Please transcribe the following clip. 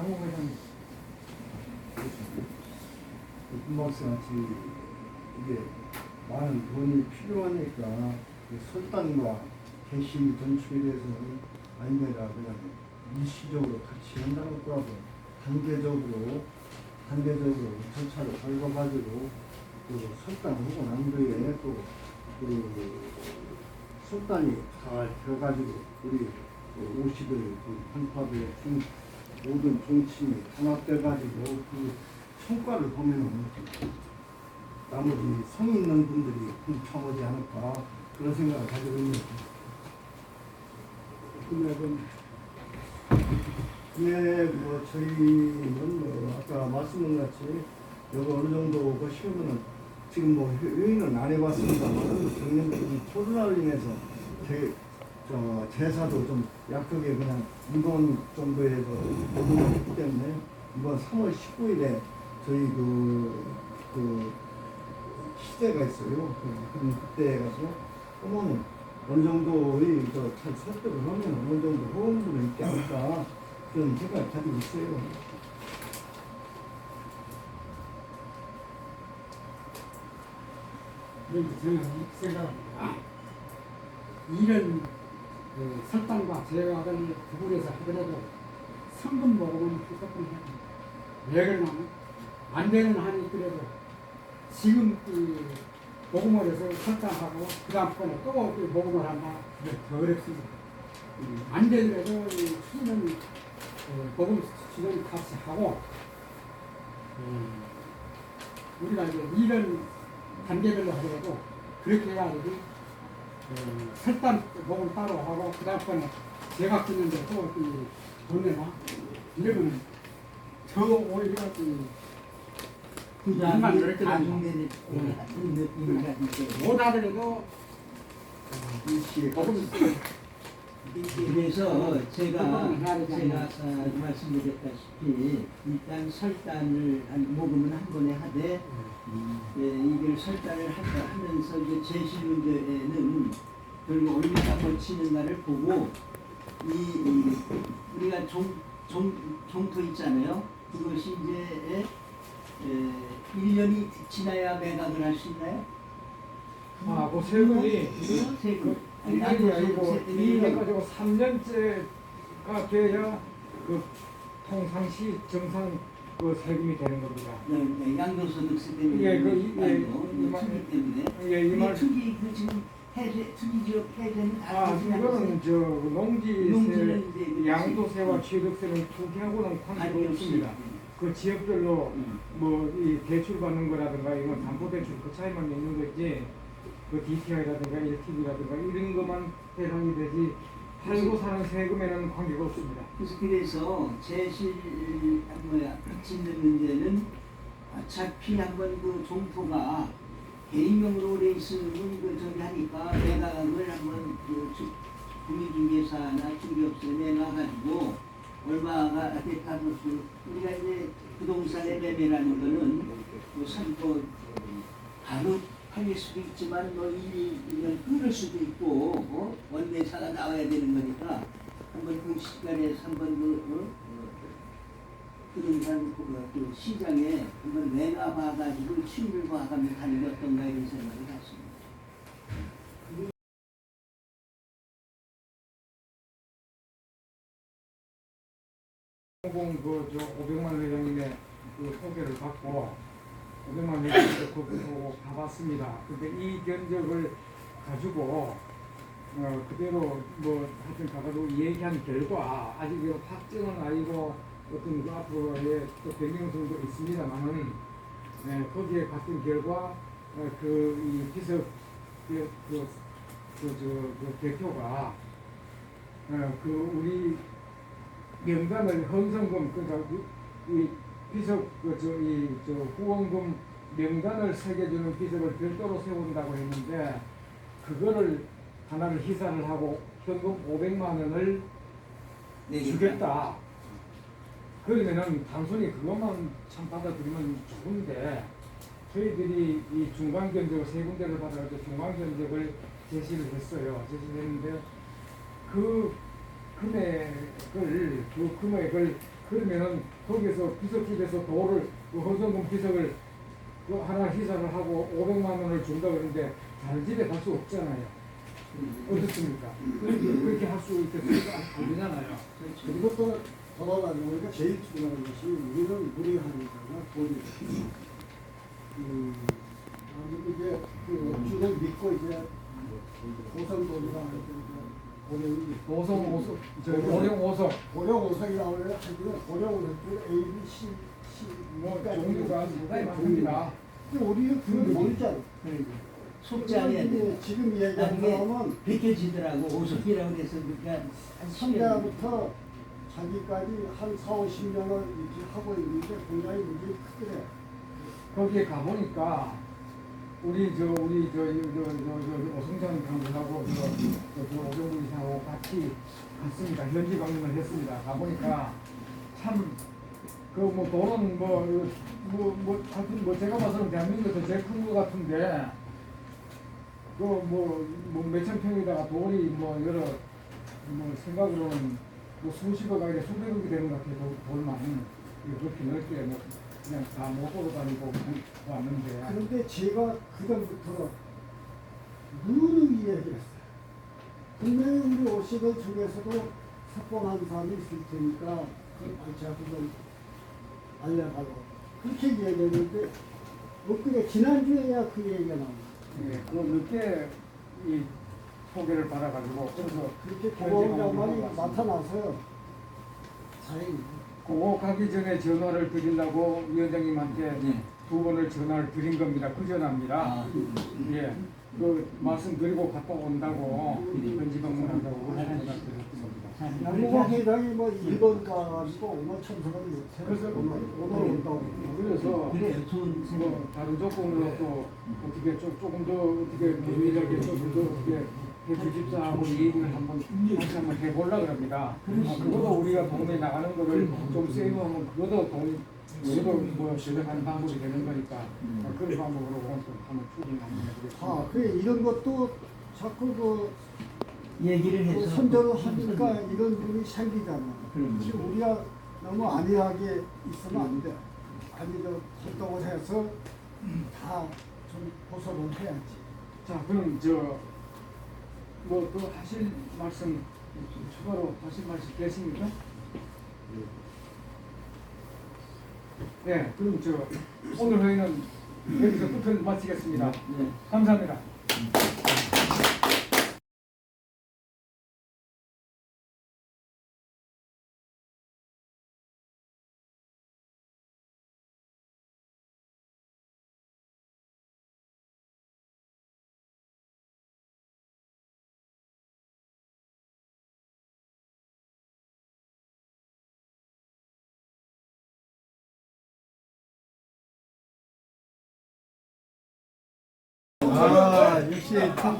네, 장호 회장님. 금방같이 이게 많은 돈이 필요하니까 그 설당과 개시 건축에 대해서는 아니라 그냥 일시적으로 같이 한다는 거하고 단계적으로 단계적으로 절차를 밟아가지고 그 설당하고 난 뒤에 또그 설당이 다 되어가지고 우리 50을 그 한파도에 중 모든 정치인이 통합돼가지고 그 성과를 보면은 나머지 성의 있는 분들이 공평하지 않을까 그런 생각을 가지고 있는 근데 그 네, 뭐 저희는 뭐 아까 말씀한 같이 여기 어느 정도 보시면은 지금 뭐 회의는 안 해봤습니다만 작년 코로나로 인해서 제, 저 제사도 좀 약하게 그냥 이번 정도에서 녹음을 했기 때문에 이번 3월 19일에 저희 그, 그 시대가 있어요. 그, 그럼 그때 가서 어머는 어느 정도의 저잘 설득을 하면 어느 정도 호응도는 있지 않을까 그런 생각을 가지고 있어요. 그런데 저는 생각합니다. 이런 그 설탕과 제약을 구분해서 하더라도 성분 먹으면 무조건 해야 됩니다. 왜 그러냐면 안 되는 한이 있더라도 지금 이 녹음을 해서 설탕하고 그 다음번에 또 녹음을 한다 이게 더 어렵습니다. 안 되더라도 어, 녹음 추진을 같이 하고 음, 우리가 이제 이런 단계별로 하더라도 그렇게 해야 되지 어, 설탕 녹음 따로 하고 그 다음 번에 제가 쓰는데 또돈 내나 이러면 저 오히려 이. 같은 느낌을 가지고 못 하더라도 일시에 녹음 그래서 제가 제가? 아까 말씀드렸다시피 일단 설단을 한 모금은 한 번에 하되 예, 이걸 설단을 하- 하면서 이제 제시 문제에는 결국 얼마나 거치는가를 보고 이, 이 우리가 종, 종, 종토 있잖아요. 그것이 이제 에, 1년이 지나야 매각을 할 수 있나요? 아, 그 세금이 세금. 아니, 일년이 양도세금 아니고 세금이 이년 가지고 3년째가 돼야 그 통상시 정상 그 세금이 되는 겁니다. 네, 네, 양도소득세 때문에 예, 그 이- 예, 아니고 이 말- 투기 때문에 예, 이 말, 투기 그 지금 해제 투기 지역 해제는 다 아, 이거는? 저 농지세, 농지는 이제 양도세와 취득세는 투기하고는 관계가 관계 없습니다. 그 지역별로 음. 뭐이 대출 받는 거라든가 이건 담보 대출 그 차이만 있는 거지 그 DTI라든가 LTV라든가 이런 것만 해당이 되지 팔고 사는 세금에는 관계가 없습니다. 그래서 제실 뭐야 짓는 문제는 어차피 한번 그 종토가 개인명으로 있으면 그 저기 하니까 매각을 한번 그 주- 구미중개사나 중개업소에 내놔가지고 얼마가 됐다고 그 우리가 이제 부동산의 매매라는 거는 뭐산뭐 바로 팔릴 수도 있지만 뭐 1, 2년 끊을 수도 있고 어? 원내사가 나와야 되는 거니까 한번 그 시간에 한번 그 어? 어, 부동산 그, 어, 그 시장에 한번 내가 봐가지고 수익을 봐가면 가는 게 어떤가 이런 생각이 났습니다. 공공 그저 500만 회장님의 그 소개를 받고 500만 회장님께 그거 가봤습니다. 근데 이 견적을 가지고 어, 그대로 뭐 하여튼 가가지고 얘기한 결과 아직 확정은 아니고 어떤 그 앞으로의 또 변경성도 있습니다만은 네, 거기에 갔던 결과 어, 그이 비서 그, 그, 그, 저, 그 대표가 어, 그 우리 명단을 헌성금 그러니까 이- 이 비석 그저이저 후원금 명단을 새겨주는 비석을 별도로 세운다고 했는데 그거를 하나를 희사를 하고 현금 500만 원을. 주겠다. 그러면은 단순히 그것만 참 받아들이면 좋은데 저희들이 이 중간 견적을 세 군데를 받아가지고 중간 견적을 제시를 했어요. 제시를 했는데 그 금액을 그 금액을 그러면은 거기서 비석집에서 도를 그 허정금 비석을 그 하나 희사를 하고 500만 원을 준다 그러는데 다른 집에 갈 수 없잖아요. 어떻습니까? 그렇게, 할 수 있겠습니까? 안 되잖아요. 그리고 또 돌아가지고 우리가 제일 중요한 것이 우리는 무리하는 거나 돈이 음, 아무래도 이제 그 주를 믿고 이제 고성돈이라 고령 오성 오성 저 오령 오성 고령 오성이라고 해요. 하지만 고령 오성 중 A, B, C, C 뭐 종류가 상당히 많습니다. 근데 우리는 그걸 모르잖아. 속자리야 돼. 이제 지금 얘기한 사람은 비켜지더라고 오성이라고 그래서 그러니까 한 10년 상대부터 자기까지 한 4, 50년을 이렇게 하고 있는데 굉장히 문제 크더래. 거기에 가 보니까 우리 저 우리 저저저저 오승천 강사하고 저저 오정부 이사하고 같이 갔습니다. 현지 방문을 했습니다. 가 보니까 참 그 뭐 돈은 뭐뭐뭐 하여튼 뭐 제가 봐서는 대한민국에서 제일 큰 것 같은데 그 그뭐뭐 몇천 평에다가 돈이 뭐 여러 뭐 생각으로는 뭐 수십억 아니라 수백억이 되는 것 같아요. 돈- 돈만 그렇게 넓게 뭐 그냥 다 먹고 다니고 왔는데 그런데 제가 그전부터 누누이 얘기했어요. 분명히 우리 오시들 중에서도 석봉한 사람이 있을 테니까 그 제가 좀 알려달라고 그렇게 얘기했는데 엊그제 지난주에야 그 얘기가 나왔어요. 예, 그 늦게 이 소개를 받아가지고 그래서 그렇게 고마운 양반이. 나타나서요. 다행이에요. 그거 가기 전에 전화를 드리려고 위원장님한테 네. 두 번을 전화를 드린 겁니다. 그 전화입니다. 아, 예, 그 말씀드리고 갔다 온다고 네. 현지 방문한다고 그런 전화 드렸습니다. 자, 양국왕 회장이 뭐 일본 가가지고 오늘 참석을 못해요. 그래서 오늘 온다고. 그래서 뭐 다른 조건으로 또 어떻게 좀 조금 더 어떻게 민주적인 조금 더 어떻게 해주십사하고 얘기를 한번 다시 한번 해보려 그럽니다. 아, 그것도 우리가 동네 나가는 거를 좀 세이브하면 그것도 돈 그것도 뭐 제작하는 방법이 되는 거니까 아, 그런 방법으로 좀 한번 추진 한번 해보겠습니다. 아, 그래 이런 것도 자꾸 그 얘기를 그 해서 선전을 하니까 이런 분이 생기잖아. 그럼. 지금 우리가 너무 안이하게 있으면 안 돼. 아니 저 활동을 해서 다 좀 보석을 해야지. 자 그럼 저뭐 또 하실 말씀 추가로 하실 말씀 계십니까? 네, 그럼 저 오늘 회의는 여기서 끝을 마치겠습니다. 네. 감사합니다. 아, 역시 참